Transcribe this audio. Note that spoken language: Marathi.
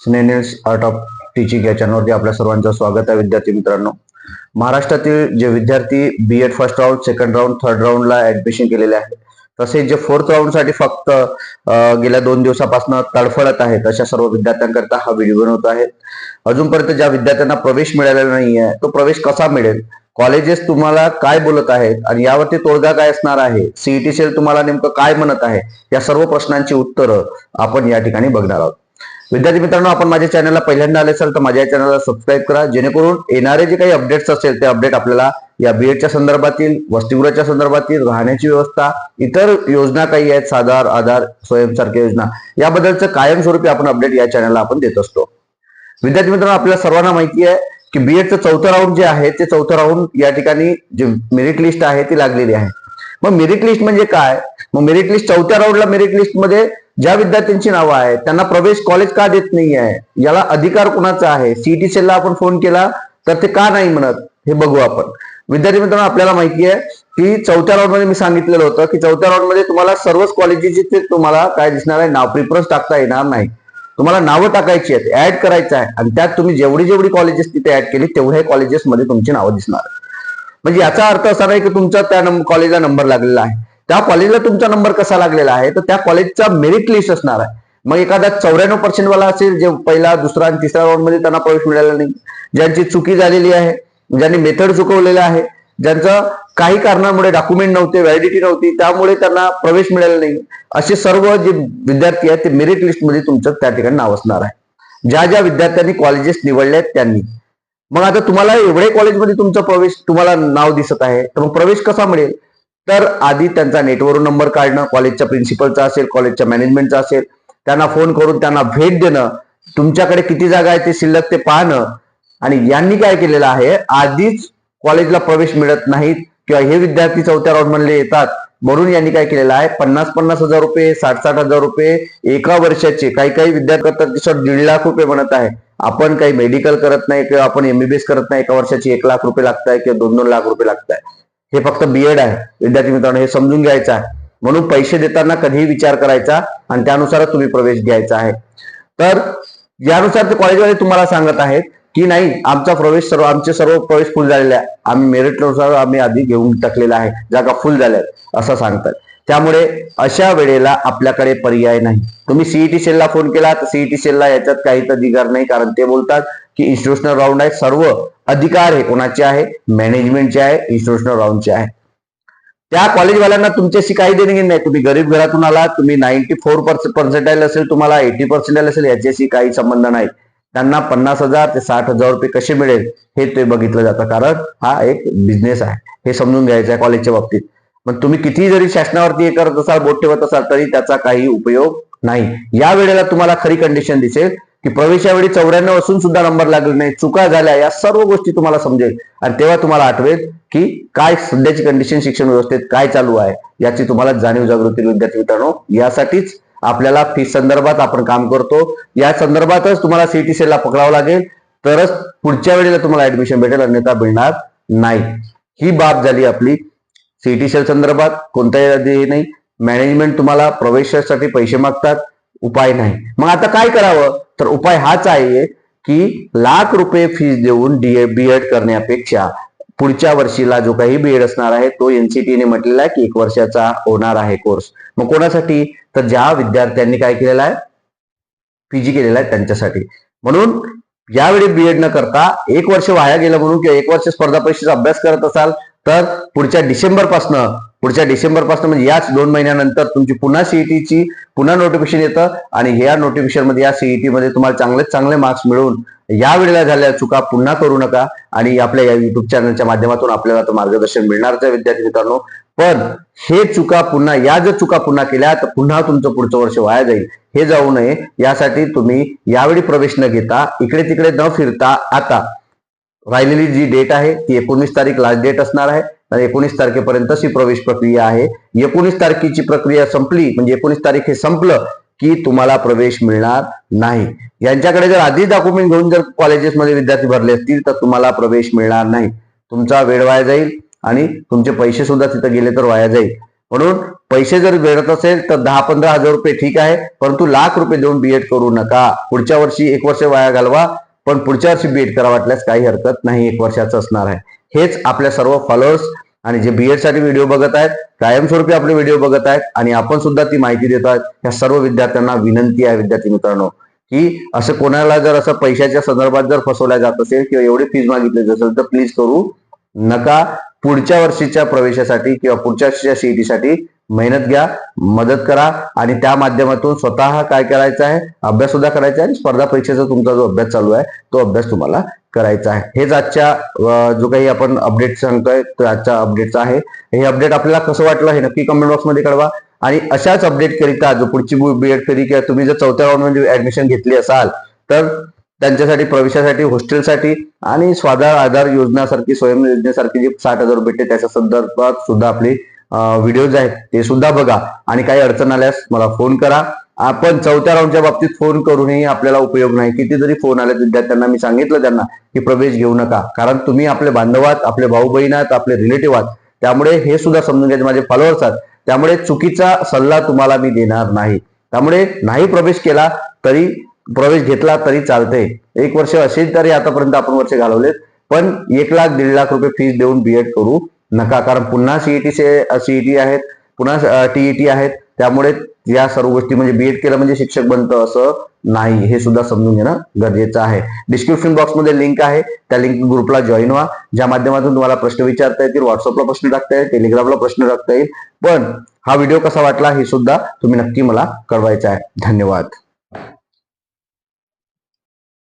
स्नेनेल्स आर्ट ऑफ टीचिंग या चॅनलवरती आपल्या सर्वांचं स्वागत आहे विद्यार्थी मित्रांनो. महाराष्ट्रातील जे विद्यार्थी B Ed first round second round third राऊंडला admission केलेले आहे तसेच जे फोर्थ राऊंडसाठी फक्त गेल्या दोन दिवसापासून तडफडत आहेत अशा सर्व विद्यार्थ्यांकरता हा व्हिडिओ बनवत आहे. अजूनपर्यंत ज्या विद्यार्थ्यांना प्रवेश मिळालेला नाही आहे तो प्रवेश कसा मिळेल? कॉलेजेस तुम्हाला काय बोलत आहेत? आणि यावरती तोडगा काय असणार आहे? सीईटी सेल तुम्हाला नेमकं काय म्हणत आहे? या सर्व प्रश्नांची उत्तरं आपण या ठिकाणी बघणार आहोत. विद्यार्थी मित्रांनो आपण माझ्या चॅनलला पहिल्यांदा आले असाल तर माझ्या चॅनलला सबस्क्राईब करा. जेणेकरून येणारे जे काही अपडेट्स असेल ते अपडेट आपल्याला या बीएडच्या संदर्भातील वसतिगृहाच्या संदर्भातील राहण्याची व्यवस्था इतर योजना काही आहेत साधार आधार स्वयंसारख्या योजना याबद्दलचं कायमस्वरूपी आपण अपडेट या चॅनलला आपण देत असतो. विद्यार्थी मित्रांनो आपल्या सर्वांना माहिती आहे की बीएडचं चौथं राऊंड जे आहे ते चौथं राऊंड या ठिकाणी जे मेरिट लिस्ट आहे ती लागलेली आहे. मग मेरिट लिस्ट म्हणजे काय? मग मेरिट लिस्ट चौथ्या राऊंडला मेरिट लिस्टमध्ये ज्या विद्यार्थ्यांची नावं आहेत त्यांना प्रवेश कॉलेज का देत नाही आहे याला अधिकार कुणाचा आहे? सीईटी सेलला आपण फोन केला तर ते का नाही म्हणत? हे बघू आपण. विद्यार्थी मित्रांनो आपल्याला माहिती आहे की चौथ्या राऊंडमध्ये मी सांगितलेलं होतं की चौथ्या राऊंडमध्ये तुम्हाला सर्वच कॉलेजेसचे ते तुम्हाला काय दिसणार आहे? नाव प्रिफरन्स टाकता येणार नाही. तुम्हाला नावं टाकायची आहेत ऍड करायचं आहे. आणि त्यात तुम्ही जेवढी जेवढी कॉलेजेस तिथे ऍड केली तेवढ्या कॉलेजेसमध्ये तुमची नावं दिसणार. म्हणजे याचा अर्थ असा नाही की तुमचा त्या कॉलेजला नंबर लागलेला आहे. त्या कॉलेजला तुमचा नंबर कसा लागलेला आहे? तर त्या कॉलेजचा मेरिट लिस्ट असणार आहे. मग एखादा चौऱ्याण्णव पर्सेंट वाला असेल जे पहिला दुसरा आणि तिसऱ्या राऊंडमध्ये त्यांना प्रवेश मिळाला नाही. ज्यांची चुकी झालेली आहे ज्यांनी मेथड चुकवलेला आहे ज्यांचं काही कारणामुळे डॉक्युमेंट नव्हते व्हॅलिडिटी नव्हती त्यामुळे त्यांना प्रवेश मिळाला नाही. असे सर्व जे विद्यार्थी आहेत ते मेरिट लिस्टमध्ये तुमचं त्या ठिकाणी नाव असणार आहे. ज्या ज्या विद्यार्थ्यांनी कॉलेजेस निवडले आहेत त्यांनी. मग आता तुम्हाला एवढे कॉलेजमध्ये तुमचा प्रवेश तुम्हाला नाव दिसत आहे. तर मग प्रवेश कसा मिळेल? तर आधी त्यांचा नेटवरून नंबर काढणं कॉलेजच्या प्रिन्सिपलचा असेल कॉलेजच्या मॅनेजमेंटचा असेल त्यांना फोन करून त्यांना भेट देणं तुमच्याकडे किती जागा आहे ते शिल्लक ते पाहणं आणि यांनी काय केलेलं आहे आधीच कॉलेजला प्रवेश मिळत नाहीत किंवा हे विद्यार्थी चौथ्या राऊंड मधले येतात म्हणून यांनी काय केलेलं आहे पन्नास पन्नास हजार रुपये साठ साठ हजार रुपये एका वर्षाचे काही काही विद्यार्थी करतात सर दीड लाख रुपये म्हणत आहे आपण काही मेडिकल करत नाही किंवा आपण एमबीबीएस करत नाही एका वर्षाची एक लाख रुपये लागत आहे किंवा दोन दोन लाख रुपये लागत आहे हे फक्त बीएड आहे. विद्यार्थी मित्रांनो हे समजून घ्यायचं आहे. म्हणून पैसे देताना कधीही विचार करायचा आणि त्यानुसारच तुम्ही प्रवेश घ्यायचा आहे. तर यानुसार ते कॉलेजवाले तुम्हाला सांगत आहेत की नाही आमचा प्रवेश सर्व आमचे सर्व प्रवेश फुल झालेले आहे. आम्ही मेरिटनुसार आम्ही आधी घेऊन टाकलेला आहे. जागा फुल झाल्या आहेत असं सांगतात. त्यामुळे अशा वेळेला आपल्याकडे पर्याय नाही. तुम्ही सीईटी सेलला फोन केला तर सीईटी सेलला याच्यात काही अधिकार नाही कारण ते बोलतात की इन्स्टिट्यूशनल राऊंड आहे सर्व अधिकार हे कोणाचे आहे? मॅनेजमेंटचे आहे इन्स्टिट्यूशनल राऊंडचे आहे. त्या कॉलेजवाल्यांना तुमच्याशी काही देणे नाही. तुम्ही गरीब घरातून आलात तुम्ही नाईन्टी फोर पर्सेंटाईल असेल तुम्हाला एटी पर्सेंटाईल असेल याच्याशी काही संबंध नाही. त्यांना पन्नास हजार ते साठ हजार रुपये कसे मिळेल हे ते बघितलं जातं कारण हा एक बिझनेस आहे. हे समजून घ्यायचं आहे कॉलेजच्या बाबतीत. मग तुम्ही किती जरी शासनावरती हे करत असाल बोट ठेवत असाल तरी त्याचा काही उपयोग नाही. या वेळेला तुम्हाला खरी कंडिशन दिसेल की प्रवेशावेळी चौऱ्याण्णव असून सुद्धा नंबर लागले नाही. चुका झाल्या या सर्व गोष्टी तुम्हाला समजेल. आणि तेव्हा तुम्हाला आठवेल की काय सध्याची कंडिशन शिक्षण व्यवस्थेत काय चालू आहे याची तुम्हाला जाणीव जागृती विद्यार्थी मित्रांनो यासाठीच आपल्याला फी संदर्भात आपण काम करतो. या संदर्भातच तुम्हाला सीटी सेलला पकडावं लागेल. तरच पुढच्या वेळेला तुम्हाला ऍडमिशन भेटेल अन्यथा मिळणार नाही. ही बाब झाली आपली सीईटी सेल संदर्भात कोणताही आधी नाही. मॅनेजमेंट तुम्हाला प्रवेशासाठी पैसे मागतात. उपाय नाही. मग आता काय करावं? तर उपाय हाच आहे की लाख रुपये फीस देऊन डी बीएड करण्यापेक्षा पुढच्या वर्षीला जो काही बीएड असणार आहे तो एनसीटीने म्हटलेला आहे की एक वर्षाचा होणार आहे कोर्स मग कोणासाठी? तर ज्या विद्यार्थ्यांनी काय केलेला आहे? पीजी केलेला आहे त्यांच्यासाठी. म्हणून यावेळी बीएड न करता एक वर्ष वाया गेलं म्हणून किंवा एक वर्ष स्पर्धा परीक्षेचा अभ्यास करत असाल तर पुढच्या डिसेंबरपासनं पुढच्या डिसेंबरपासून म्हणजे याच दोन महिन्यानंतर तुमची पुन्हा सीईटीची पुन्हा नोटिफिकेशन येतं आणि या नोटिफिकेशनमध्ये या सीईटी मध्ये तुम्हाला चांगलेच चांगले मार्क्स मिळून या वेळेला झालेल्या चुका पुन्हा करू नका आणि आपल्या या युट्यूब चॅनलच्या माध्यमातून आपल्याला मार्गदर्शन मिळणारच आहे विद्यार्थी मित्रांनो. पण हे चुका पुन्हा या जर चुका पुन्हा केल्या तर पुन्हा तुमचं पुढचं वर्ष वाया जाईल. हे जाऊ नये. यासाठी तुम्ही यावेळी प्रवेश न घेता इकडे तिकडे न फिरता आता राहिलेली जी डेट आहे ती एकोणीस तारीख लास्ट डेट असणार आहे. आणि एकोणीस तारखेपर्यंतच ही प्रवेश प्रक्रिया आहे. एकोणीस तारखेची प्रक्रिया संपली म्हणजे एकोणीस तारीख हे संपलं की तुम्हाला प्रवेश मिळणार नाही. यांच्याकडे जर आधी डॉक्युमेंट घेऊन जर कॉलेजेसमध्ये विद्यार्थी भरले असतील तर तुम्हाला प्रवेश मिळणार नाही. तुमचा वेळ वाया जाईल आणि तुमचे पैसे सुद्धा तिथं गेले तर वाया जाईल. म्हणून पैसे जर मिळत असेल तर दहा पंधरा हजार रुपये ठीक आहे परंतु लाख रुपये देऊन बीएड करू नका. पुढच्या वर्षी एक वर्ष वाया घालवा. पण पुढच्या वर्षी बीएड करा वाटल्यास काही हरकत नाही एक वर्षाचं असणार आहे. हेच आपल्या सर्व फॉलोअर्स आणि जे बीएडसाठी व्हिडिओ बघत आहेत कायमस्वरूपी आपले व्हिडिओ बघत आहेत आणि आपण सुद्धा ती माहिती देत आहात ह्या सर्व विद्यार्थ्यांना विनंती आहे विद्यार्थी मित्रांनो की असं कोणाला जर असं पैशाच्या संदर्भात जर फसवल्या जात असेल किंवा एवढी फीज मागितली असेल तर प्लीज करू नका पुढच्या वर्षीच्या प्रवेशासाठी किंवा पुढच्या वर्षीच्या सीईटी साठी मेहनत घ्या मदत करा आणि त्या माध्यमातून स्वतः काय करायचं आहे अभ्यास सुद्धा करायचा आहे आणि स्पर्धा परीक्षेचा तुमचा जो अभ्यास चालू आहे तो अभ्यास तुम्हाला करायचा आहे. हेच आजच्या जो काही आपण अपडेट सांगतोय तो आजच्या अपडेटचा आहे. हे अपडेट आपल्याला कसं वाटलं हे नक्की कमेंट बॉक्समध्ये कळवा. आणि अशाच अपडेट करिता जो पुढची बीएड फेरी किंवा तुम्ही जर चौथ्या राऊंडमध्ये ऍडमिशन घेतली असाल तर त्यांच्यासाठी प्रवेशासाठी हॉस्टेलसाठी आणि स्वाधार आधार योजनासारखी स्वयं योजनेसारखी जी साठ हजार रुपये भेटते त्याच्या संदर्भात सुद्धा आपली व्हिडिओज आहेत ते सुद्धा बघा. आणि काही अडचण आल्यास मला फोन करा. आपण चौथ्या राऊंडच्या बाबतीत फोन करूनही आपल्याला उपयोग नाही. कितीतरी फोन आले विद्यार्थ्यांना मी सांगितलं त्यांना की प्रवेश घेऊ नका. कारण तुम्ही आपले बांधव आहात आपले भाऊ बहीण आहात आपले रिलेटिव्ह आहात. त्यामुळे हे सुद्धा समजून घ्यायचे माझे फॉलोअर्स आहेत. त्यामुळे चुकीचा सल्ला तुम्हाला मी देणार नाही. त्यामुळे नाही प्रवेश केला तरी प्रवेश घेतला तरी चालते एक वर्ष असेल तरी आतापर्यंत आपण वर्ष घालवलेत. पण एक लाख दीड लाख रुपये फीस देऊन बीएड करू. नका. कारण पुन्हा सीईटी सीईटी आहेत पुन्हा टीईटी आहेत त्यामुळे या सर्व गोष्टी म्हणजे बीएड केलं म्हणजे शिक्षक बनतं असं नाही. हे सुद्धा समजून घेणं गरजेचं आहे. डिस्क्रिप्शन बॉक्समध्ये लिंक आहे. त्या लिंक ग्रुपला जॉईन व्हा. ज्या माध्यमातून तुम्हाला प्रश्न विचारता येतील व्हॉट्सअपला प्रश्न टाकता येईल टेलिग्रामला प्रश्न टाकता येईल. पण हा व्हिडिओ कसा वाटला हे सुद्धा तुम्ही नक्की मला कळवायचा आहे. धन्यवाद.